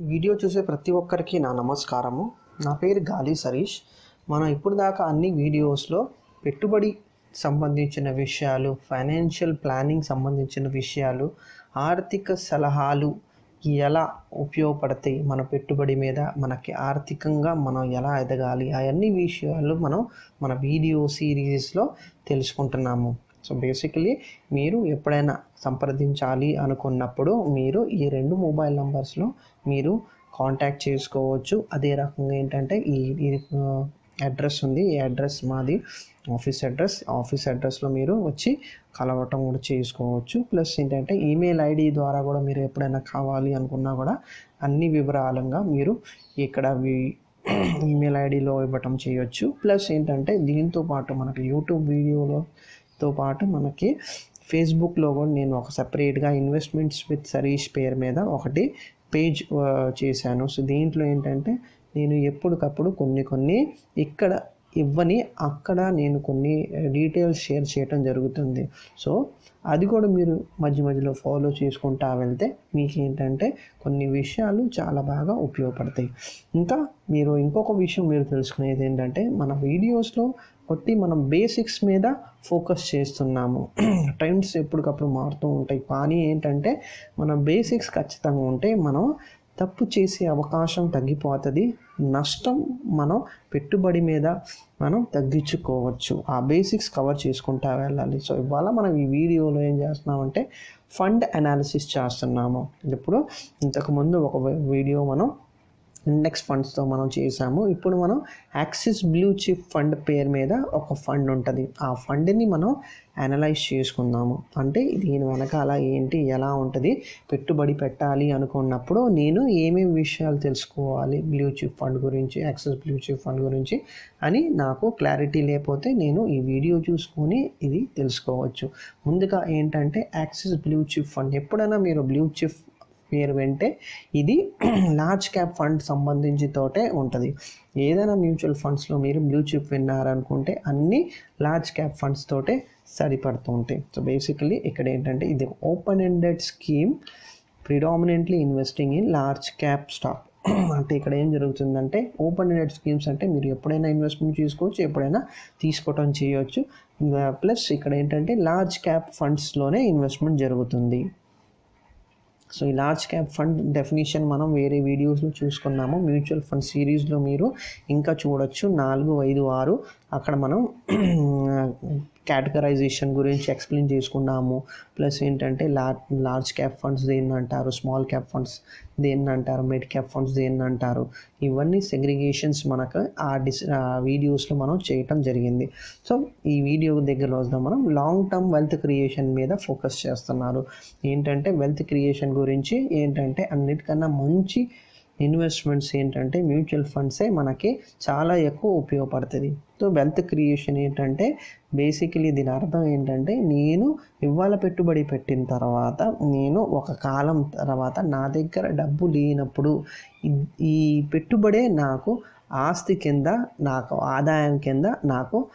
Video చూసే ప్రతి ఒక్కరికి నా నమస్కారము. నా పేరు గాలి సరీష్. మనం ఇప్పుడు దాకా అన్ని వీడియోస్లో పెట్టుబడి సంబంధించిన విషయాలు ఫైనాన్షియల్ ప్లానింగ్ సంబంధించిన విషయాలు ఆర్థిక సలహాలు ఎలా ఉపయోగపడతాయి మన పెట్టుబడి మీద మనకి ఆర్థికంగా మనం ఎలా ఎదగాలి అవన్నీ విషయాలు మనం మన వీడియో సిరీస్లో తెలుసుకుంటున్నాము. సో బేసికలీ మీరు ఎప్పుడైనా సంప్రదించాలి అనుకున్నప్పుడు మీరు ఈ రెండు మొబైల్ నంబర్స్లో మీరు కాంటాక్ట్ చేసుకోవచ్చు. అదే రకంగా ఏంటంటే ఈ ఈ అడ్రస్ ఉంది. ఈ అడ్రస్ మాది ఆఫీస్ అడ్రస్ ఆఫీస్ అడ్రస్లో మీరు వచ్చి కలవటం కూడా చేసుకోవచ్చు. ప్లస్ ఏంటంటే ఈమెయిల్ ఐడి ద్వారా కూడా మీరు ఎప్పుడైనా కావాలి అనుకున్నా కూడా అన్ని వివరాలంగా మీరు ఇక్కడ వి- ఈమెయిల్ ఐడిలో ఇవ్వటం చేయొచ్చు. ప్లస్ ఏంటంటే దీంతో పాటు మనకు యూట్యూబ్ వీడియోలతో పాటు మనకి ఫేస్బుక్లో కూడా నేను ఒక సపరేట్గా ఇన్వెస్ట్మెంట్స్ విత్ సరీష్ పేరు మీద ఒకటి పేజ్ చేశాను. సో దీంట్లో ఏంటంటే నేను ఎప్పటికప్పుడు కొన్ని కొన్ని ఇక్కడ ఇవ్వని అక్కడ నేను కొన్ని డీటెయిల్స్ షేర్ చేయడం జరుగుతుంది. సో అది కూడా మీరు మధ్య మధ్యలో ఫాలో చేసుకుంటా వెళ్తే మీకు ఏంటంటే కొన్ని విషయాలు చాలా బాగా ఉపయోగపడతాయి. ఇంకా మీరు ఇంకొక విషయం మీరు తెలుసుకునేది ఏంటంటే మన వీడియోస్లో కాబట్టి మనం బేసిక్స్ మీద ఫోకస్ చేస్తున్నాము. ట్రెండ్స్ ఎప్పటికప్పుడు మారుతూ ఉంటాయి. కానీ ఏంటంటే మన బేసిక్స్ ఖచ్చితంగా ఉంటే మనం తప్పు చేసే అవకాశం తగ్గిపోతుంది. నష్టం మనం పెట్టుబడి మీద మనం తగ్గించుకోవచ్చు. ఆ బేసిక్స్ కవర్ చేసుకుంటా వెళ్ళాలి. సో ఇవాళ మనం ఈ వీడియోలో ఏం చేస్తున్నామంటే ఫండ్ అనాలిసిస్ చేస్తున్నాము. ఇప్పుడు ఇంతకుముందు ఒక వీడియో మనం ఇండెక్స్ ఫండ్స్తో మనం చేసాము ఇప్పుడు మనం యాక్సిస్ బ్లూ చిప్ ఫండ్ పేరు మీద ఒక ఫండ్ ఉంటుంది. ఆ ఫండ్ని మనం అనలైజ్ చేసుకుందాము. అంటే దీని వెనకాల ఏంటి ఎలా ఉంటుంది పెట్టుబడి పెట్టాలి అనుకున్నప్పుడు నేను ఏమేమి విషయాలు తెలుసుకోవాలి బ్లూ చిప్ ఫండ్ గురించి యాక్సిస్ బ్లూ చిప్ ఫండ్ గురించి అని నాకు క్లారిటీ లేకపోతే నేను ఈ వీడియో చూసుకొని ఇది తెలుసుకోవచ్చు. ముందుగా ఏంటంటే యాక్సిస్ బ్లూ చిప్ ఫండ్ ఎప్పుడైనా మీరు బ్లూ చిప్ పేరు వింటే ఇది లార్జ్ క్యాప్ ఫండ్ సంబంధించి తోటే ఉంటుంది. ఏదైనా మ్యూచువల్ ఫండ్స్లో మీరు బ్లూ చిప్ విన్నారనుకుంటే అన్ని లార్జ్ క్యాప్ ఫండ్స్ తోటే సరిపడుతూ ఉంటాయి. సో బేసికలీ ఇక్కడ ఏంటంటే ఇది open ended scheme predominantly investing in large cap stock అంటే ఇక్కడ ఏం జరుగుతుందంటే ఓపెన్ ఎండెడ్ స్కీమ్స్ అంటే మీరు ఎప్పుడైనా ఇన్వెస్ట్మెంట్ చేసుకోవచ్చు ఎప్పుడైనా తీసుకోవటం చేయవచ్చు ప్లస్ ఇక్కడ ఏంటంటే లార్జ్ క్యాప్ ఫండ్స్లోనే ఇన్వెస్ట్మెంట్ జరుగుతుంది. సో ఈ లార్జ్ క్యాప్ ఫండ్ డెఫినేషన్ మనం వేరే వీడియోస్లో చూసుకున్నాము. మ్యూచువల్ ఫండ్ సిరీస్లో మీరు ఇంకా చూడొచ్చు. నాలుగు ఐదు ఆరు. అక్కడ మనం కేటగరైజేషన్ గురించి ఎక్స్ప్లెయిన్ చేసుకున్నాము. ప్లస్ ఏంటంటే లార్జ్ లార్జ్ క్యాప్ ఫండ్స్ దేన్ని అంటారు స్మాల్ క్యాప్ ఫండ్స్ దేన్ని అంటారు మిడ్ క్యాప్ ఫండ్స్ దేన్ని అంటారు ఇవన్నీ సెగ్రిగేషన్స్ మనకు ఆ డిస్ వీడియోస్లో మనం చేయటం జరిగింది. సో ఈ వీడియో దగ్గర వద్దాం మనం. లాంగ్ టర్మ్ వెల్త్ క్రియేషన్ మీద ఫోకస్ చేస్తున్నారు. ఏంటంటే వెల్త్ క్రియేషన్ గురించి ఏంటంటే అన్నిటికన్నా మంచి ఇన్వెస్ట్మెంట్స్ ఏంటంటే మ్యూచువల్ ఫండ్సే మనకి చాలా ఎక్కువ ఉపయోగపడుతుంది. సో వెల్త్ క్రియేషన్ ఏంటంటే బేసికలీ దీని అర్థం ఏంటంటే నేను ఇవాళ పెట్టుబడి పెట్టిన తర్వాత నేను ఒక కాలం తర్వాత నా దగ్గర డబ్బు లేనప్పుడు ఈ- పెట్టుబడే నాకు ఆస్తి కింద నాకు ఆదాయం కింద నాకు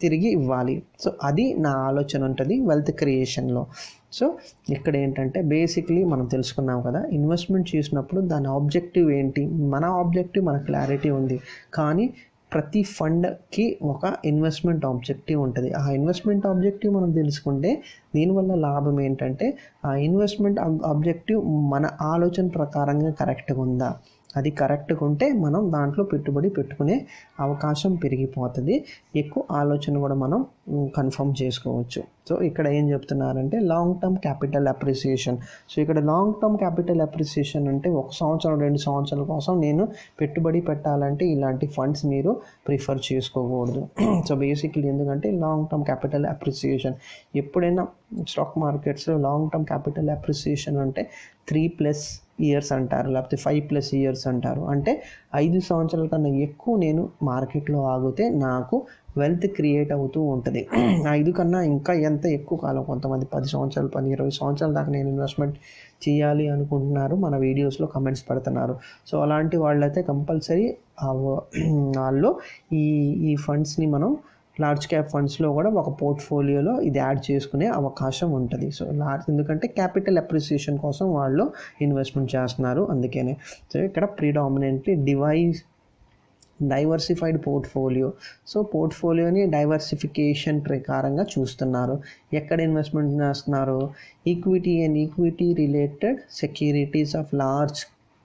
తిరిగి ఇవ్వాలి. సో అది నా ఆలోచన ఉంటుంది వెల్త్ క్రియేషన్లో. సో ఇక్కడ ఏంటంటే బేసిక్లీ మనం తెలుసుకున్నాం కదా ఇన్వెస్ట్మెంట్ చేసినప్పుడు దాని ఆబ్జెక్టివ్ ఏంటి? మన ఆబ్జెక్టివ్ మన క్లారిటీ ఉంది. కానీ ప్రతి ఫండ్కి ఒక ఇన్వెస్ట్మెంట్ ఆబ్జెక్టివ్ ఉంటుంది. ఆ ఇన్వెస్ట్మెంట్ ఆబ్జెక్టివ్ మనం తెలుసుకుంటే దీనివల్ల లాభం ఏంటంటే ఆ ఇన్వెస్ట్మెంట్ ఆబ్జెక్టివ్ మన ఆలోచన ప్రకారంగా కరెక్ట్గా ఉందా? అది కరెక్ట్గా ఉంటే మనం దాంట్లో పెట్టుబడి పెట్టుకునే అవకాశం పెరిగిపోతుంది. ఎక్కువ ఆలోచన కూడా మనం కన్ఫర్మ్ చేసుకోవచ్చు. సో ఇక్కడ ఏం చెప్తున్నారంటే long term capital appreciation so ఇక్కడ లాంగ్ టర్మ్ క్యాపిటల్ అప్రిసియేషన్ అంటే ఒక సంవత్సరం రెండు సంవత్సరాల కోసం నేను పెట్టుబడి పెట్టాలంటే ఇలాంటి ఫండ్స్ మీరు ప్రిఫర్ చేసుకోకూడదు. సో బేసిక్లీ ఎందుకంటే లాంగ్ టర్మ్ క్యాపిటల్ అప్రిసియేషన్ ఎప్పుడైనా స్టాక్ మార్కెట్స్లో లాంగ్ టర్మ్ క్యాపిటల్ అప్రిసియేషన్ అంటే త్రీ ప్లస్ ఇయర్స్ అంటారు లేకపోతే ఫైవ్ ప్లస్ ఇయర్స్ అంటారు. అంటే ఐదు సంవత్సరాల కన్నా ఎక్కువ నేను మార్కెట్లో ఆగితే నాకు వెల్త్ క్రియేట్ అవుతూ ఉంటుంది. ఐదు కన్నా ఇంకా ఎంత ఎక్కువ కాలం? కొంతమంది పది సంవత్సరాలు పని ఇరవై సంవత్సరాల దాకా నేను ఇన్వెస్ట్మెంట్ చేయాలి అనుకుంటున్నారు. మన వీడియోస్లో కమెంట్స్ పెడుతున్నారు. సో అలాంటి వాళ్ళైతే కంపల్సరీ వాళ్ళు ఈ ఈ ఫండ్స్ని మనం లార్జ్ క్యాప్ ఫండ్స్లో కూడా ఒక పోర్ట్ఫోలియోలో ఇది యాడ్ చేసుకునే అవకాశం ఉంటుంది. సో లార్జ్ ఎందుకంటే క్యాపిటల్ అప్రిసియేషన్ కోసం వాళ్ళు ఇన్వెస్ట్మెంట్ చేస్తున్నారు. అందుకనే. సో ఇక్కడ predominantly devise diversified portfolio so పోర్ట్ఫోలియోని diversification ప్రకారంగా చూస్తున్నారు. ఎక్కడ ఇన్వెస్ట్మెంట్ చేస్తున్నారు? Equity and equity related securities of large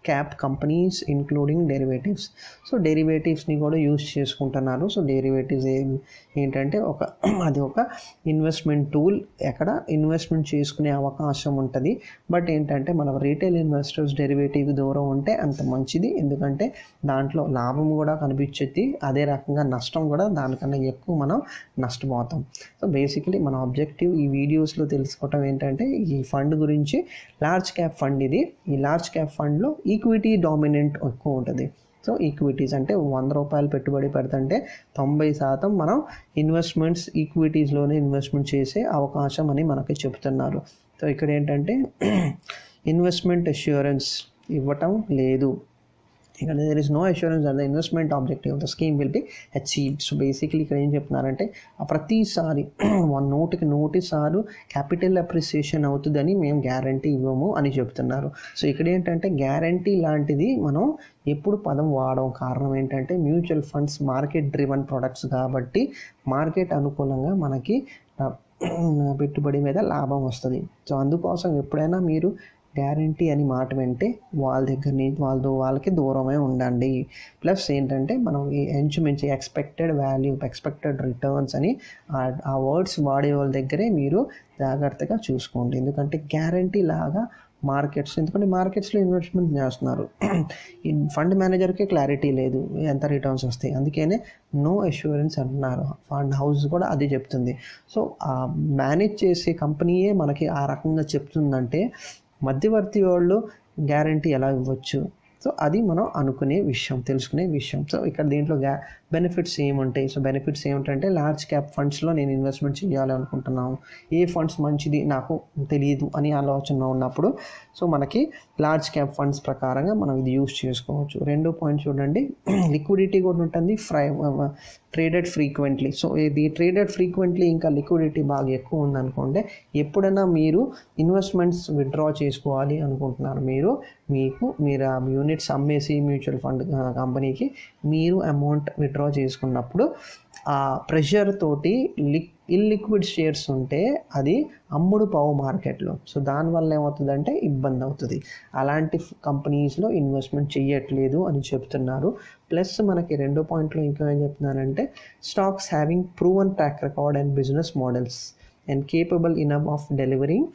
cap companies including derivatives so డెరివేటివ్స్ని కూడా యూస్ చేసుకుంటున్నారు. సో డెరివేటివ్స్ ఏ ఏంటంటే ఒక అది ఒక ఇన్వెస్ట్మెంట్ టూల్ ఎక్కడ ఇన్వెస్ట్మెంట్ చేసుకునే అవకాశం ఉంటుంది. బట్ ఏంటంటే మన రీటైల్ ఇన్వెస్టర్స్ డెరివేటివ్ దూరం ఉంటే అంత మంచిది. ఎందుకంటే దాంట్లో లాభం కూడా కనిపించేది. అదే రకంగా నష్టం కూడా దానికన్నా ఎక్కువ మనం నష్టపోతాం. సో బేసికలీ మన ఆబ్జెక్టివ్ ఈ వీడియోస్లో తెలుసుకోవటం ఏంటంటే ఈ ఫండ్ గురించి లార్జ్ క్యాప్ ఫండ్ ఇది. ఈ లార్జ్ క్యాప్ ఫండ్లో ఈక్విటీ డామినెంట్ ఎక్కువ ఉంటుంది. సో ఈక్విటీస్ అంటే వంద రూపాయలు పెట్టుబడి పెడుతుంటే తొంభై శాతం మనం ఇన్వెస్ట్మెంట్స్ ఈక్విటీస్లోనే ఇన్వెస్ట్మెంట్ చేసే అవకాశం అని మనకి చెప్తున్నారు సో ఇక్కడ ఏంటంటే ఇన్వెస్ట్మెంట్ అష్యూరెన్స్ ఇవ్వటం లేదు. ఇక్కడ there is no assurance that the investment objective of the scheme will be achieved so basically ఇక్కడ ఏం చెప్తున్నారంటే ప్రతిసారి వన్ నోటికి నోటిసారు క్యాపిటల్ అప్రిసియేషన్ అవుతుందని మేము గ్యారంటీ ఇవ్వము అని చెప్తున్నారు. సో ఇక్కడ ఏంటంటే గ్యారంటీ లాంటిది మనం ఎప్పుడు పదం వాడడం కారణం ఏంటంటే mutual funds market driven products కాబట్టి మార్కెట్ అనుకూలంగా మనకి పెట్టుబడి మీద లాభం వస్తుంది. సో అందుకోసం ఎప్పుడైనా మీరు గ్యారంటీ అని మాట వింటే వాళ్ళ దగ్గర నుంచి వాళ్ళ వాళ్ళకి దూరమే ఉండండి. ప్లస్ ఏంటంటే మనం ఈ ఎంచుమించి ఎక్స్పెక్టెడ్ వాల్యూ ఎక్స్పెక్టెడ్ రిటర్న్స్ అని ఆ వర్డ్స్ వాడే వాళ్ళ దగ్గరే మీరు జాగ్రత్తగా చూసుకోండి. ఎందుకంటే గ్యారంటీ లాగా మార్కెట్స్ ఎందుకంటే మార్కెట్స్లో ఇన్వెస్ట్మెంట్ చేస్తున్నారు. ఈ ఫండ్ మేనేజర్కే క్లారిటీ లేదు ఎంత రిటర్న్స్ వస్తాయి. అందుకనే నో అష్యూరెన్స్ అంటున్నారు. ఫండ్ హౌస్ కూడా అది చెప్తుంది. సో ఆ మేనేజ్ చేసే కంపెనీయే మనకి ఆ రకంగా చెప్తుందంటే మధ్యవర్తి వాళ్ళు గ్యారంటీ ఎలా ఇవ్వచ్చు? సో అది మనం అనుకునే విషయం తెలుసుకునే విషయం. సో ఇక్కడ దీంట్లో గ్యా బెనిఫిట్స్ ఏముంటాయి? సో బెనిఫిట్స్ ఏమిటంటే లార్జ్ క్యాప్ ఫండ్స్లో నేను ఇన్వెస్ట్మెంట్ చేయాలి అనుకుంటున్నాను ఏ ఫండ్స్ మంచిది నాకు తెలియదు అని ఆలోచన ఉన్నప్పుడు సో మనకి లార్జ్ క్యాప్ ఫండ్స్ ప్రకారంగా మనం ఇది యూస్ చేసుకోవచ్చు. రెండో పాయింట్ చూడండి. లిక్విడిటీ కూడా ఉంటుంది. ఫ్రై ట్రేడెడ్ ఫ్రీక్వెంట్లీ సో ఇది ట్రేడెడ్ ఫ్రీక్వెంట్లీ ఇంకా లిక్విడిటీ బాగా ఎక్కువ ఉందనుకోండి ఎప్పుడైనా మీరు ఇన్వెస్ట్మెంట్స్ విత్డ్రా చేసుకోవాలి అనుకుంటున్నారు. మీరు మీకు మీరు ఆ యూనిట్స్ అమ్మేసి మ్యూచువల్ ఫండ్ కంపెనీకి మీరు అమౌంట్ విత్డ్రా చేసుకున్నప్పుడు ఆ ప్రెషర్ తోటి లిక్ ఇల్లిక్విడ్ షేర్స్ ఉంటే అది అమ్ముడు పావు మార్కెట్లో. సో దానివల్ల ఏమవుతుందంటే ఇబ్బంది అవుతుంది. అలాంటి కంపెనీస్లో ఇన్వెస్ట్మెంట్ చేయట్లేదు అని చెప్తున్నారు. ప్లస్ మనకి రెండో పాయింట్లో ఇంకా ఏం చెప్తున్నారంటే stocks having proven track record and business models and capable enough of delivering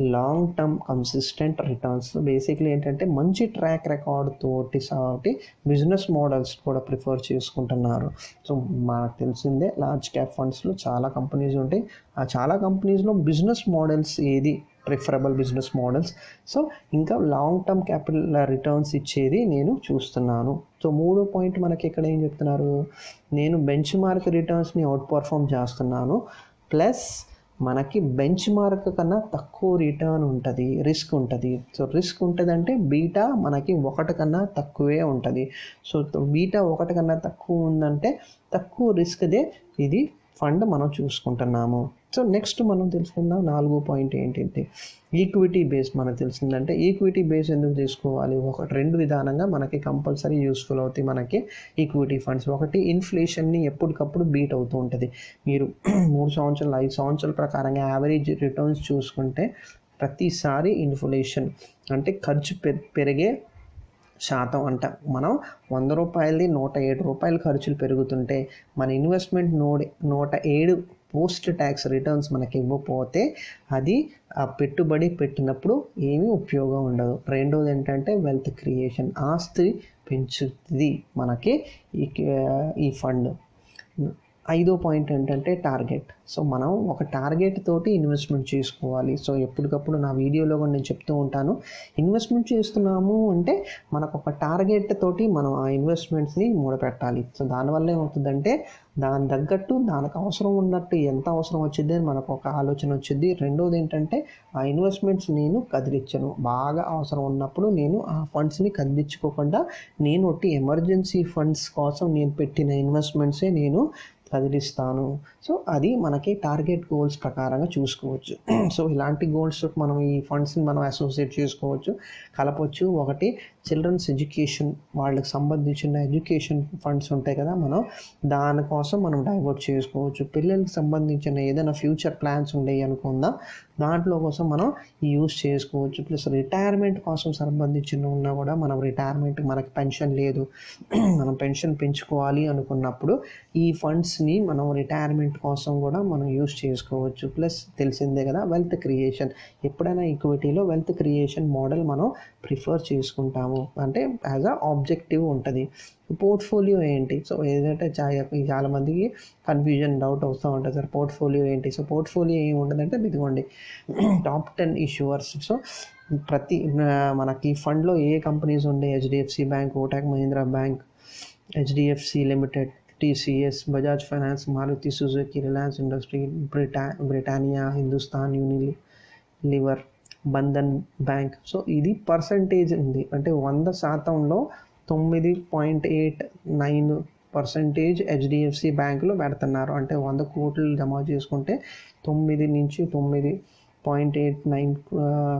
long term consistent returns basically ఏంటంటే మంచి ట్రాక్ రికార్డ్ తోటి సాటి బిజినెస్ మోడల్స్ కూడా ప్రిఫర్ చేసుకుంటున్నారు. సో మనకు తెలిసిందే లార్జ్ క్యాప్ ఫండ్స్లో చాలా కంపెనీస్ ఉంటాయి. ఆ చాలా కంపెనీస్లో బిజినెస్ మోడల్స్ ఏది? ప్రిఫరబుల్ బిజినెస్ మోడల్స్ సో ఇంకా లాంగ్ టర్మ్ క్యాపిటల్ రిటర్న్స్ ఇచ్చేది నేను చూస్తున్నాను. సో మూడో పాయింట్ మనకి ఇక్కడ ఏం చెప్తున్నారు? నేను బెంచ్ మార్క్ రిటర్న్స్ని అవుట్ పర్ఫామ్ చేస్తున్నాను. ప్లస్ మనకి బెంచ్ మార్క్ కన్నా తక్కువ రిటర్న్ ఉంటుంది రిస్క్ ఉంటుంది. సో రిస్క్ ఉంటుంది అంటే బీటా మనకి ఒకటి కన్నా తక్కువే ఉంటుంది. సో బీటా ఒకటి కన్నా తక్కువ ఉందంటే తక్కువ రిస్క్దే ఇది ఫండ్ మనం చూసుకుంటున్నాము. సో నెక్స్ట్ మనం తెలుసుకుందాం నాలుగో పాయింట్ ఏంటంటే ఈక్విటీ బేస్ మనకు తెలిసిందంటే ఈక్విటీ బేస్ ఎందుకు తీసుకోవాలి? ఒక రెండు విధానంగా మనకి కంపల్సరీ యూస్ఫుల్ అవుతాయి మనకి ఈక్విటీ ఫండ్స్ ఒకటి ఇన్ఫ్లేషన్ని ఎప్పటికప్పుడు బీట్ అవుతూ ఉంటుంది. మీరు మూడు సంవత్సరాలు ఐదు సంవత్సరాల ప్రకారంగా యావరేజ్ రిటర్న్స్ చూసుకుంటే ప్రతిసారి ఇన్ఫ్లేషన్ అంటే ఖర్చు పెరిగే శాతం అంట. మనం వంద రూపాయలది నూట ఏడు రూపాయల ఖర్చులు పెరుగుతుంటే మన ఇన్వెస్ట్మెంట్ నూట నూట ఏడు పోస్ట్ ట్యాక్స్ రిటర్న్స్ మనకి ఇవ్వకపోతే అది ఆ పెట్టుబడి పెట్టినప్పుడు ఏమీ ఉపయోగం ఉండదు. రెండోది ఏంటంటే వెల్త్ క్రియేషన్ ఆస్తి పెంచుతుంది మనకి ఈ ఈ ఫండ్ ఐదో పాయింట్ ఏంటంటే టార్గెట్. సో మనం ఒక టార్గెట్ తోటి ఇన్వెస్ట్మెంట్ చేసుకోవాలి. సో ఎప్పటికప్పుడు నా వీడియోలో కూడా నేను చెప్తూ ఉంటాను. ఇన్వెస్ట్మెంట్ చేస్తున్నాము అంటే మనకు ఒక టార్గెట్ తోటి మనం ఆ ఇన్వెస్ట్మెంట్స్ని మూడపెట్టాలి. సో దానివల్ల ఏమవుతుందంటే దాని తగ్గట్టు దానికి అవసరం ఉన్నట్టు ఎంత అవసరం వచ్చింది అని మనకు ఒక ఆలోచన వచ్చింది. రెండోది ఏంటంటే ఆ ఇన్వెస్ట్మెంట్స్ నేను కదిలించను. బాగా అవసరం ఉన్నప్పుడు నేను ఆ ఫండ్స్ని కదిలించుకోకుండా నేను ఒకటి ఎమర్జెన్సీ ఫండ్స్ కోసం నేను పెట్టిన ఇన్వెస్ట్మెంట్సే నేను కదిలిస్తాను. సో అది మనకి టార్గెట్ గోల్స్ ప్రకారంగా చూసుకోవచ్చు. సో ఇలాంటి గోల్స్ మనం ఈ ఫండ్స్ని మనం అసోసియేట్ చేసుకోవచ్చు. కలపచ్చు. ఒకటి చిల్డ్రన్స్ ఎడ్యుకేషన్ వాళ్ళకి సంబంధించిన ఎడ్యుకేషన్ ఫండ్స్ ఉంటాయి కదా మనం దానికోసం మనం డైవర్ట్ చేసుకోవచ్చు. పిల్లలకి సంబంధించిన ఏదైనా ఫ్యూచర్ ప్లాన్స్ ఉండేవి అనుకుందాం. దాంట్లో కోసం మనం యూస్ చేసుకోవచ్చు. ప్లస్ రిటైర్మెంట్ కోసం సంబంధించిన ఉన్నా కూడా మనం రిటైర్మెంట్ మనకి పెన్షన్ లేదు. మనం పెన్షన్ పెంచుకోవాలి అనుకున్నప్పుడు ఈ ఫండ్స్ని మనం రిటైర్మెంట్ కోసం కూడా మనం యూస్ చేసుకోవచ్చు. ప్లస్ తెలిసిందే కదా వెల్త్ క్రియేషన్. ఎప్పుడైనా ఈక్విటీలో వెల్త్ క్రియేషన్ మోడల్ మనం ప్రిఫర్ చేసుకుంటాము. అంటే యాజ్ అ ఆబ్జెక్టివ్ ఉంటుంది. పోర్ట్ఫోలియో ఏంటి? సో ఏదంటే చాలా మందికి కన్ఫ్యూజన్ డౌట్ వస్తూ ఉంటుంది సార్. పోర్ట్ఫోలియో ఏంటి? సో పోర్ట్ఫోలియో ఏమి ఉంటుందంటే ఇదిగోండి టాప్ టెన్ ఇష్యూవర్స్ సో ప్రతి మనకి ఫండ్లో ఏ కంపెనీస్ ఉండే? HDFC bank Kotak Mahindra bank HDFC limited TCS Bajaj finance Maruti Suzuki Reliance industry బ్రిటా Britannia Hindustan యూనిలి liver Bandhan bank. So ఇది పర్సంటేజ్ ఉంది. అంటే వంద శాతంలో తొమ్మిది point eight nine percentage HDFC బ్యాంకులో పెడుతున్నారు. అంటే వంద కోట్లు జమ చేసుకుంటే తొమ్మిది నుంచి తొమ్మిది పాయింట్ ఎయిట్ నైన్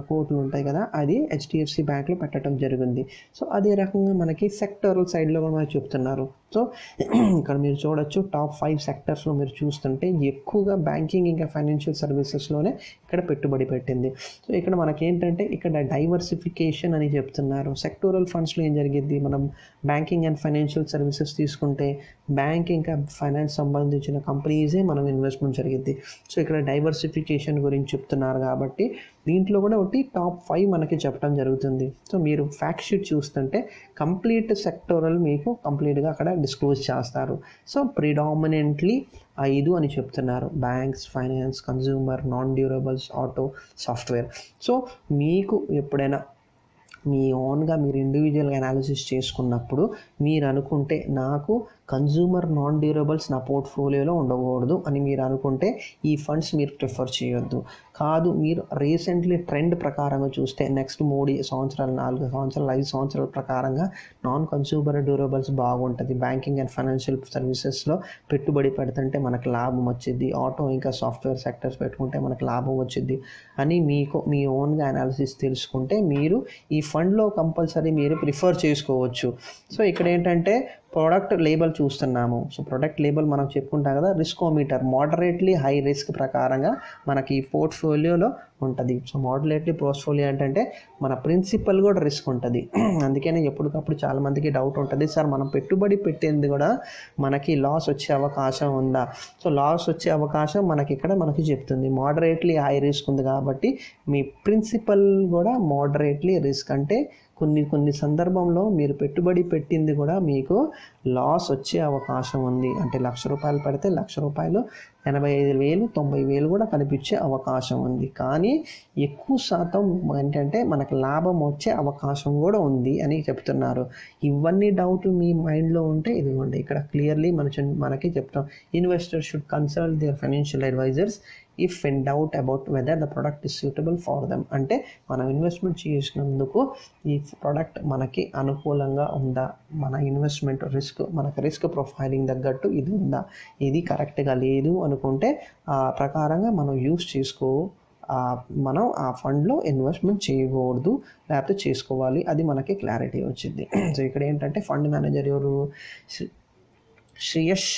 కోట్లు ఉంటాయి కదా అది హెచ్డిఎఫ్సి బ్యాంక్లో పెట్టడం జరిగింది. సో అదే రకంగా మనకి సెక్టరల్ సైడ్లో కూడా మనకి చెప్తున్నారు. సో ఇక్కడ మీరు చూడొచ్చు టాప్ ఫైవ్ సెక్టర్స్లో మీరు చూస్తుంటే ఎక్కువగా బ్యాంకింగ్ ఇంకా ఫైనాన్షియల్ సర్వీసెస్లోనే ఇక్కడ పెట్టుబడి పెట్టింది. సో ఇక్కడ మనకి ఏంటంటే ఇక్కడ డైవర్సిఫికేషన్ అని చెప్తున్నారు. సెక్టోరల్ ఫండ్స్లో ఏం జరిగింది మనం బ్యాంకింగ్ అండ్ ఫైనాన్షియల్ సర్వీసెస్ తీసుకుంటే బ్యాంక్ ఇంకా ఫైనాన్స్ సంబంధించిన కంపెనీసే మనం ఇన్వెస్ట్మెంట్ జరిగింది సో ఇక్కడ డైవర్సిఫికేషన్ గురించి చెప్తున్నారు కాబట్టి దీంట్లో కూడా ఒకటి టాప్ ఫైవ్ మనకి చెప్పడం జరుగుతుంది. సో మీరు ఫ్యాక్ట్ షీట్ చూస్తుంటే కంప్లీట్ సెక్టోరల్ మీకు కంప్లీట్గా అక్కడ డిస్క్లోజ్ చేస్తారు. సో ప్రిడామినెంట్లీ ఐదు అని చెప్తున్నారు. Banks finance consumer non durables auto software so మీకు ఎప్పుడైనా మీ ఓన్గా మీరు ఇండివిజువల్గా అనాలిసిస్ చేసుకున్నప్పుడు మీరు అనుకుంటే నాకు కన్జ్యూమర్ నాన్ డ్యూరబుల్స్ నా పోర్ట్ఫోలియోలో ఉండకూడదు అని మీరు అనుకుంటే ఈ ఫండ్స్ మీరు ప్రిఫర్ చేయొద్దు. కాదు మీరు రీసెంట్లీ ట్రెండ్ ప్రకారంగా చూస్తే నెక్స్ట్ మూడు సంవత్సరాలు నాలుగు సంవత్సరాలు ఐదు సంవత్సరాల ప్రకారంగా నాన్ కన్స్యూమర్ డ్యూరబుల్స్ బాగుంటుంది బ్యాంకింగ్ అండ్ ఫైనాన్షియల్ సర్వీసెస్లో పెట్టుబడి పెడుతుంటే మనకు లాభం వచ్చింది ఆటో ఇంకా సాఫ్ట్వేర్ సెక్టర్స్ పెట్టుకుంటే మనకు లాభం వచ్చింది అని మీకు మీ ఓన్గా అనాలిసిస్ తెలుసుకుంటే మీరు ఈ ఫండ్లో కంపల్సరీ మీరు ప్రిఫర్ చేసుకోవచ్చు. సో ఇక్కడ ఏంటంటే ప్రోడక్ట్ లేబుల్ చూస్తున్నాము. సో ప్రోడక్ట్ లేబుల్ మనం చెప్పుకుంటాం కదా రిస్కోమీటర్ మోడరేట్లీ హై రిస్క్ ప్రకారంగా మనకి పోర్ట్ఫోలియోలో ఉంటుంది. సో మోడరేట్లీ పోర్ట్ఫోలియో ఏంటంటే మన ప్రిన్సిపల్ కూడా రిస్క్ ఉంటుంది. అందుకనే ఎప్పటికప్పుడు చాలామందికి డౌట్ ఉంటుంది. సార్ మనం పెట్టుబడి పెట్టింది కూడా మనకి లాస్ వచ్చే అవకాశం ఉందా? సో లాస్ వచ్చే అవకాశం మనకి ఇక్కడ మనకి చెప్తుంది. మోడరేట్లీ హై రిస్క్ ఉంది కాబట్టి మీ ప్రిన్సిపల్ కూడా మోడరేట్లీ రిస్క్ అంటే కొన్ని కొన్ని సందర్భంలో మీరు పెట్టుబడి పెట్టింది కూడా మీకు లాస్ వచ్చే అవకాశం ఉంది. అంటే లక్ష రూపాయలు పెడితే లక్ష రూపాయలు ఎనభై ఐదు వేలు తొంభై వేలు కూడా కనిపించే అవకాశం ఉంది. కానీ ఎక్కువ శాతం ఏంటంటే మనకు లాభం వచ్చే అవకాశం కూడా ఉంది అని చెప్తున్నారు. ఇవన్నీ డౌట్ మీ మైండ్లో ఉంటే ఇదిగోండి ఇక్కడ క్లియర్లీ మన మనకి చెప్తాం. Investor should consult their financial advisors if in doubt about whether the product is suitable for them అంటే మనం ఇన్వెస్ట్మెంట్ చేసినందుకు ఈ ప్రోడక్ట్ మనకి అనుకూలంగా ఉందా? మన ఇన్వెస్ట్మెంట్ రిస్క్ మనకు రిస్క్ ప్రొఫైలింగ్ తగ్గట్టు ఇది ఉందా? ఇది కరెక్ట్గా లేదు అనుకుంటే ఆ ప్రకారంగా మనం యూస్ చేసుకో మనం ఆ ఫండ్లో ఇన్వెస్ట్మెంట్ చేయకూడదు. లేకపోతే చేసుకోవాలి. అది మనకి క్లారిటీ వచ్చింది. సో ఇక్కడ ఏంటంటే ఫండ్ మేనేజర్ ఎవరు? శ్రీయష్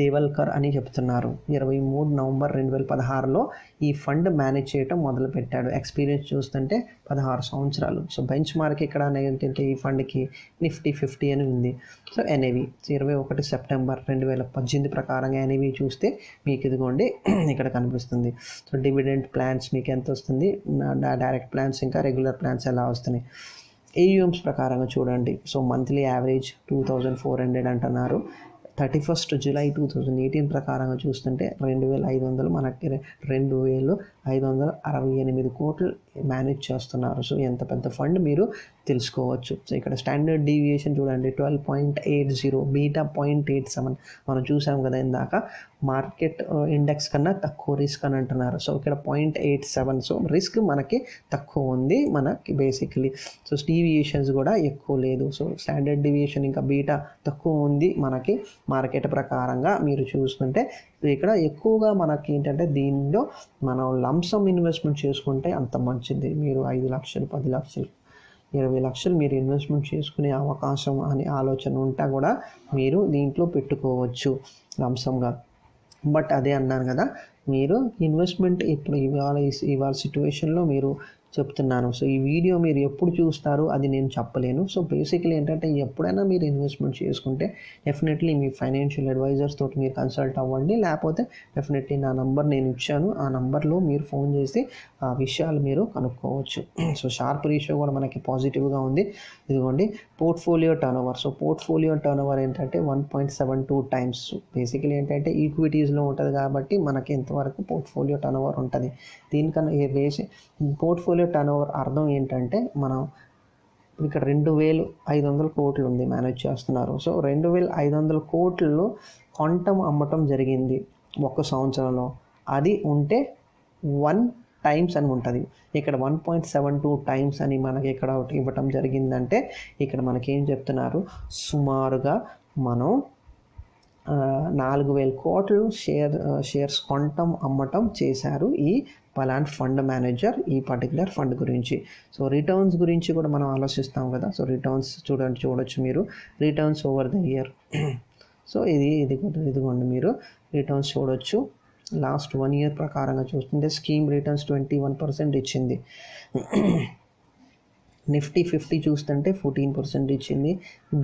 దేవల్కర్ అని చెప్తున్నారు. ఇరవై మూడు నవంబర్ రెండు వేల పదహారులో ఈ ఫండ్ మేనేజ్ చేయటం మొదలుపెట్టాడు. ఎక్స్పీరియన్స్ చూస్తుంటే పదహారు సంవత్సరాలు. సో బెంచ్ మార్క్ ఇక్కడ ఏంటంటే ఈ ఫండ్కి నిఫ్టీ ఫిఫ్టీ అని ఉంది. సో ఎన్ఏవి ఇరవై ఒకటి సెప్టెంబర్ రెండు వేల పద్దెనిమిది ప్రకారంగా ఎన్ఏవి చూస్తే మీకు ఇదిగోండి ఇక్కడ కనిపిస్తుంది. సో డివిడెంట్ ప్లాన్స్ మీకు ఎంత వస్తుంది? డైరెక్ట్ ప్లాన్స్ ఇంకా రెగ్యులర్ ప్లాన్స్ ఎలా వస్తున్నాయి? ఏయుఎమ్స్ ప్రకారంగా చూడండి. So monthly average two thousand four hundred అంటున్నారు. Thirty first July two thousand eighteen ప్రకారంగా చూస్తుంటే రెండు వేల ఐదు వందలు మనకి రెండు వేలు ఐదు వందల అరవై ఎనిమిది కోట్లు మేనేజ్ చేస్తున్నారు. సో ఎంత పెద్ద ఫండ్ మీరు తెలుసుకోవచ్చు. సో ఇక్కడ స్టాండర్డ్ డీవియేషన్ చూడండి twelve point eight zero beta point eight seven మనం చూసాం కదా ఇందాక మార్కెట్ ఇండెక్స్ uh, కన్నా తక్కువ రిస్క్ అని అంటున్నారు. సో ఇక్కడ point eight seven so risk మనకి తక్కువ ఉంది మనకి బేసికలీ సో డీవియేషన్స్ కూడా ఎక్కువ లేదు. సో స్టాండర్డ్ డీవియేషన్ ఇంకా బీటా తక్కువ ఉంది మనకి మార్కెట్ ప్రకారంగా మీరు చూసుకుంటే. ఇక్కడ ఎక్కువగా మనకి ఏంటంటే దీనిలో మనం లంసమ్ ఇన్వెస్ట్మెంట్ చేసుకుంటే అంత మంచిది. మీరు ఐదు లక్షలు పది లక్షలు ఇరవై లక్షలు మీరు ఇన్వెస్ట్మెంట్ చేసుకునే అవకాశం అనే ఆలోచన ఉంటా కూడా మీరు దీంట్లో పెట్టుకోవచ్చు. లంసంగా బట్ అదే అన్నాను కదా మీరు ఇన్వెస్ట్మెంట్ ఇప్పుడు ఇవాళ ఇవాళ సిచ్యువేషన్లో మీరు చెప్తున్నాను. సో ఈ వీడియో మీరు ఎప్పుడు చూస్తారు అది నేను చెప్పలేను. సో బేసిక్లీ ఏంటంటే ఎప్పుడైనా మీరు ఇన్వెస్ట్మెంట్ చేసుకుంటే డెఫినెట్లీ మీ ఫైనాన్షియల్ అడ్వైజర్స్ తోటి మీరు కన్సల్ట్ అవ్వండి. లేకపోతే డెఫినెట్లీ నా నంబర్ నేను ఇచ్చాను. ఆ నంబర్లో మీరు ఫోన్ చేసి ఆ విషయాలు మీరు కనుక్కోవచ్చు. సో షార్ప్ రేషియో కూడా మనకి పాజిటివ్గా ఉంది. ఇదిగోండి portfolio turnover so portfolio turnover ఏంటంటే one point seven two times basically ఏంటంటే ఈక్విటీస్లో ఉంటుంది కాబట్టి మనకి ఎంతవరకు పోర్ట్ఫోలియో టర్న్ ఓవర్ ఉంటుంది. దీనికన్నా వేసి పోర్ట్ఫోలియో టర్న్ ఓవర్ అర్థం ఏంటంటే మనం ఇక్కడ రెండు వేలు ఐదు వందల కోట్లు ఉంది మేనేజ్ చేస్తున్నారు. సో రెండు వేల ఐదు వందల కోట్లు కొంటం అమ్మటం జరిగింది ఒక సంవత్సరంలో. అది ఉంటే వన్ టైమ్స్ అని ఉంటుంది. ఇక్కడ one point seven two times అని మనకి ఇక్కడ ఇవ్వటం జరిగిందంటే ఇక్కడ మనకి ఏం చెప్తున్నారు? సుమారుగా మనం నాలుగు వేల కోట్లు షేర్ షేర్స్ కొనటం అమ్మటం చేశారు ఈ పలాండ్ ఫండ్ మేనేజర్ ఈ పర్టికులర్ ఫండ్ గురించి. సో రిటర్న్స్ గురించి కూడా మనం ఆలోచిస్తాం కదా. సో రిటర్న్స్ చూడండి చూడొచ్చు మీరు. Returns over the year. So ఇది ఇది ఇదిగోండి మీరు. రిటర్న్స్ చూడొచ్చు. లాస్ట్ వన్ ఇయర్ ప్రకారంగా చూస్తుంటే scheme returns twenty one percent ఇచ్చింది. నిఫ్టీ ఫిఫ్టీ చూస్తుంటే ఫోర్టీన్ పర్సెంట్ ఇచ్చింది.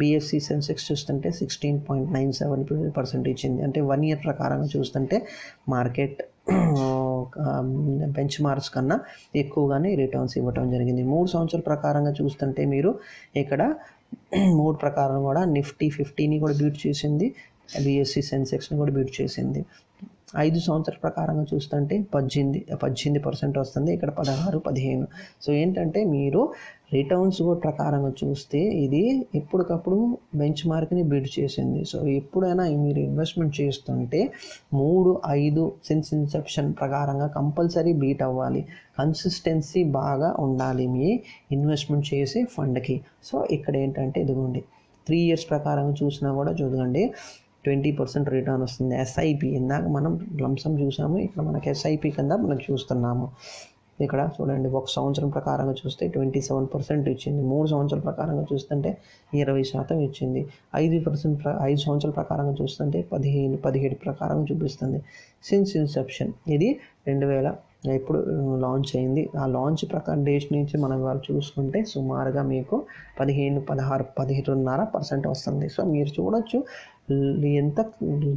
బిఎస్సి సెన్సెక్స్ చూస్తుంటే sixteen point nine seven percent ఇచ్చింది. అంటే వన్ ఇయర్ ప్రకారంగా చూస్తుంటే మార్కెట్ బెంచ్ మార్క్స్ కన్నా ఎక్కువగానే రిటర్న్స్ ఇవ్వటం జరిగింది. మూడు సంవత్సరాల ప్రకారంగా చూస్తుంటే మీరు ఇక్కడ మూడు ప్రకారం కూడా నిఫ్టీ ఫిఫ్టీని కూడా బీట్ చేసింది. బిఎస్సి సెన్సెక్స్ని కూడా బీట్ చేసింది. ఐదు సంవత్సరాల ప్రకారంగా చూస్తుంటే పద్దెనిమిది పద్దెనిమిది పర్సెంట్ వస్తుంది ఇక్కడ పదహారు పదిహేను. సో ఏంటంటే మీరు రిటర్న్స్ కూడా ప్రకారంగా చూస్తే ఇది ఎప్పటికప్పుడు బెంచ్ మార్క్ని బిడ్ చేసింది. సో ఎప్పుడైనా మీరు ఇన్వెస్ట్మెంట్ చేస్తుంటే మూడు ఐదు సిన్స్ ఇన్సెప్షన్ ప్రకారంగా కంపల్సరీ బీట్ అవ్వాలి. కన్సిస్టెన్సీ బాగా ఉండాలి మీ ఇన్వెస్ట్మెంట్ చేసే ఫండ్కి సో ఇక్కడ ఏంటంటే ఇదిగోండి. త్రీ ఇయర్స్ ప్రకారంగా చూసినా కూడా చూడండి. ట్వంటీ పర్సెంట్ రిటర్న్ వస్తుంది. ఎస్ఐపి ఇందాక మనం లంసం చూసాము. ఇక్కడ మనకి ఎస్ఐపి కింద మనం చూస్తున్నాము. ఇక్కడ చూడండి ఒక సంవత్సరం ప్రకారంగా చూస్తే ట్వంటీ సెవెన్ పర్సెంట్ ఇచ్చింది. మూడు సంవత్సరాల ప్రకారంగా చూస్తుంటే ఇరవై శాతం ఇచ్చింది. ఐదు పర్సెంట్ ప్ర ఐదు సంవత్సరాల ప్రకారంగా చూస్తుంటే పదిహేను పదిహేడు ప్రకారం చూపిస్తుంది. సిన్స్ ఇన్సెప్షన్ ఇది రెండు వేల ఎప్పుడు లాంచ్ అయింది. ఆ లాంచ్ ప్రకారం డేట్ నుంచి మనం వాళ్ళు చూసుకుంటే సుమారుగా మీకు పదిహేను పదహారు పదిహేనున్నర పర్సెంట్ వస్తుంది. సో మీరు చూడొచ్చు ఎంత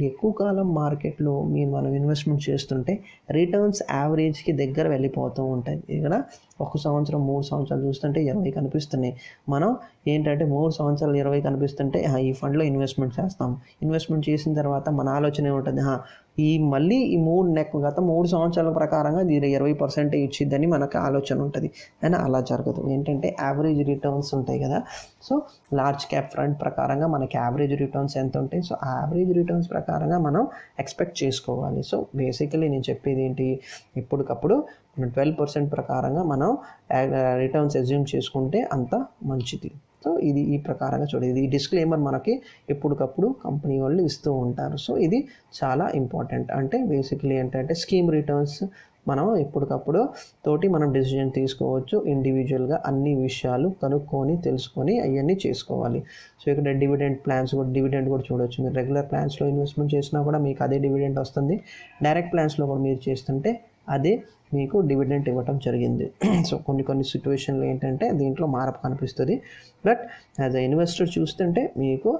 ఎక్కువ కాలం మార్కెట్లో మీరు మనం ఇన్వెస్ట్మెంట్ చేస్తుంటే రిటర్న్స్ యావరేజ్కి దగ్గర వెళ్ళిపోతూ ఉంటాయి. ఇక్కడ ఒక సంవత్సరం మూడు సంవత్సరాలు చూస్తుంటే ఇరవై కనిపిస్తున్నాయి. మనం ఏంటంటే మూడు సంవత్సరాలు ఇరవై కనిపిస్తుంటే ఈ ఫండ్లో ఇన్వెస్ట్మెంట్ చేస్తాం. ఇన్వెస్ట్మెంట్ చేసిన తర్వాత మన ఆలోచన ఏముంటుంది? ఈ మళ్ళీ ఈ మూడు నెక్ గత మూడు సంవత్సరాల ప్రకారంగా దీని ఇరవై పర్సెంట్ ఇచ్చిద్దని మనకు ఆలోచన ఉంటుంది. కానీ అలా జరగదు. ఏంటంటే యావరేజ్ రిటర్న్స్ ఉంటాయి కదా. సో లార్జ్ క్యాప్ ఫ్రంట్ ప్రకారంగా మనకి యావరేజ్ రిటర్న్స్ ఎంత ఉంటాయి సో యావరేజ్ రిటర్న్స్ ప్రకారంగా మనం ఎక్స్పెక్ట్ చేసుకోవాలి. సో బేసికలీ నేను చెప్పేది ఏంటి? ఎప్పటికప్పుడు ట్వెల్వ్ పర్సెంట్ ప్రకారంగా మనం రిటర్న్స్ ఎజ్యూమ్ చేసుకుంటే అంత మంచిది. సో ఇది ఈ ప్రకారంగా చూడేది ఈ డిస్క్లైమర్ మనకి ఎప్పటికప్పుడు కంపెనీ వాళ్ళు ఇస్తూ ఉంటారు. సో ఇది చాలా ఇంపార్టెంట్ అంటే బేసిక్లీ ఏంటంటే స్కీమ్ రిటర్న్స్ మనం ఎప్పటికప్పుడు తోటి మనం డెసిజన్ తీసుకోవచ్చు ఇండివిజువల్గా అన్ని విషయాలు కనుక్కొని తెలుసుకొని అవన్నీ చేసుకోవాలి. సో ఇక్కడ డివిడెంట్ ప్లాన్స్ కూడా డివిడెంట్ కూడా చూడొచ్చు. మీరు రెగ్యులర్ ప్లాన్స్లో ఇన్వెస్ట్మెంట్ చేసినా కూడా మీకు అదే డివిడెంట్ వస్తుంది. డైరెక్ట్ ప్లాన్స్లో కూడా మీరు చేస్తుంటే అదే మీకు డివిడెంట్ ఇవ్వటం జరిగింది. సో కొన్ని కొన్ని సిచ్యువేషన్లు ఏంటంటే దీంట్లో మార్పు కనిపిస్తుంది. బట్ యాజ్ అ ఇన్వెస్టర్ చూస్తుంటే మీకు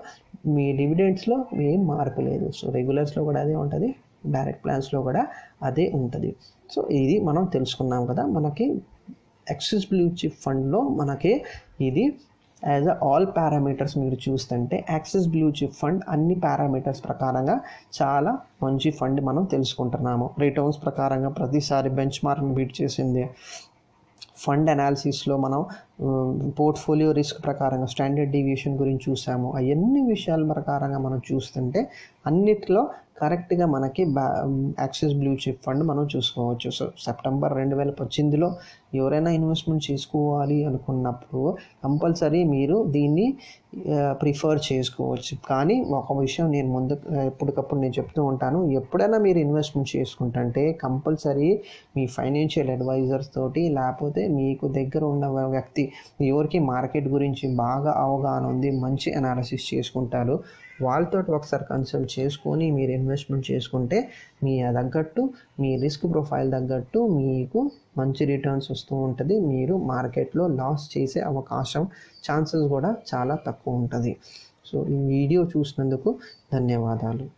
మీ డివిడెంట్స్లో ఏం మార్పు లేదు. సో రెగ్యులర్స్లో కూడా అదే ఉంటుంది. డైరెక్ట్ ప్లాన్స్లో కూడా అదే ఉంటుంది. సో ఇది మనం తెలుసుకున్నాం కదా మనకి ఎక్సెస్ బ్లూ చిప్ ఫండ్లో మనకి ఇది యాజ్ అ ఆల్ పారామీటర్స్ మీరు చూస్తుంటే యాక్సిస్ బ్లూ చిప్ ఫండ్ అన్ని పారామీటర్స్ ప్రకారంగా చాలా మంచి ఫండ్ మనం తెలుసుకుంటున్నాము. రిటర్న్స్ ప్రకారంగా ప్రతిసారి బెంచ్ మార్క్ని బీట్ చేసింది ఫండ్ అనాలిసిస్లో మనం పోర్ట్ఫోలియో రిస్క్ ప్రకారంగా స్టాండర్డ్ డీవియేషన్ గురించి చూసాము. అవన్నీ విషయాల ప్రకారంగా మనం చూస్తుంటే అన్నిట్లో కరెక్ట్గా మనకి బ్యా యాక్సిస్ బ్లూ చిప్ ఫండ్ మనం చూసుకోవచ్చు. సో సెప్టెంబర్ రెండు వేల పద్దెనిమిదిలో ఎవరైనా ఇన్వెస్ట్మెంట్ చేసుకోవాలి అనుకున్నప్పుడు కంపల్సరీ మీరు దీన్ని ప్రిఫర్ చేసుకోవచ్చు. కానీ ఒక విషయం నేను ముందు ఎప్పటికప్పుడు నేను చెప్తూ ఉంటాను. ఎప్పుడైనా మీరు ఇన్వెస్ట్మెంట్ చేసుకుంటుంటే కంపల్సరీ మీ ఫైనాన్షియల్ అడ్వైజర్స్ తోటి లేకపోతే మీకు దగ్గర ఉన్న వ్యక్తి ఎవరికి మార్కెట్ గురించి బాగా అవగాహన ఉంది మంచి అనాలిసిస్ చేసుకుంటారు వాళ్ళతో ఒకసారి కన్సల్ట్ చేసుకొని మీరు ఇన్వెస్ట్మెంట్ చేసుకుంటే మీ తగ్గట్టు మీ రిస్క్ ప్రొఫైల్ తగ్గట్టు మీకు మంచి రిటర్న్స్ వస్తూ ఉంటుంది. మీరు మార్కెట్లో లాస్ చేసే అవకాశం ఛాన్సెస్ కూడా చాలా తక్కువ ఉంటుంది. సో ఈ వీడియో చూసినందుకు ధన్యవాదాలు.